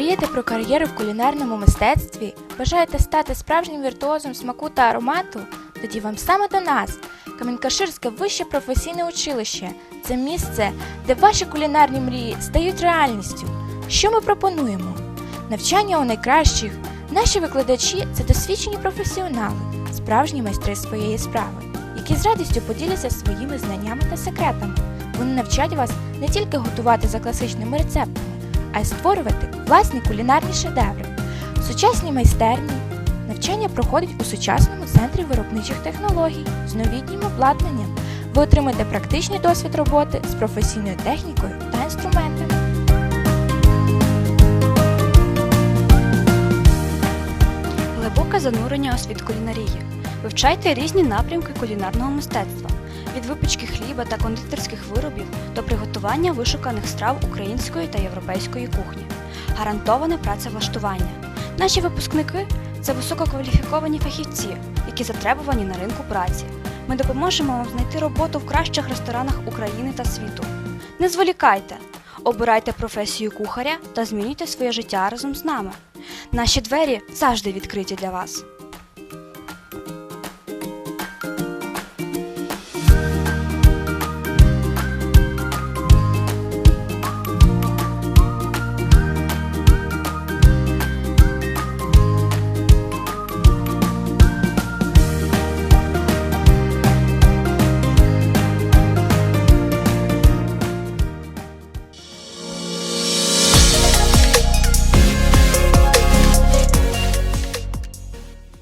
Мрієте про кар'єру в кулінарному мистецтві? Бажаєте стати справжнім віртуозом смаку та аромату? Тоді вам саме до нас. Камінькаширське вище професійне училище це місце, де ваші кулінарні мрії стають реальністю. Що ми пропонуємо? Навчання у найкращих. Наші викладачі це досвідчені професіонали, справжні майстри своєї справи, які з радістю поділяться своїми знаннями та секретами. Вони навчать вас не тільки готувати за класичними рецептами, а й створювати власні кулінарні шедеври. Сучасні майстерні. Навчання проходить у сучасному центрі виробничих технологій з новітнім обладнанням. Ви отримаєте практичний досвід роботи з професійною технікою та інструментами. Глибоке занурення у кулінарії. Вивчайте різні напрямки кулінарного мистецтва від випічки хліба та кондитерських виробів до приготування вишуканих страв української та європейської кухні. Гарантоване працевлаштування. Наші випускники це висококваліфіковані фахівці, які затребувані на ринку праці. Ми допоможемо вам знайти роботу в кращих ресторанах України та світу. Не зволікайте! Обирайте професію кухаря та змінюйте своє життя разом з нами. Наші двері завжди відкриті для вас.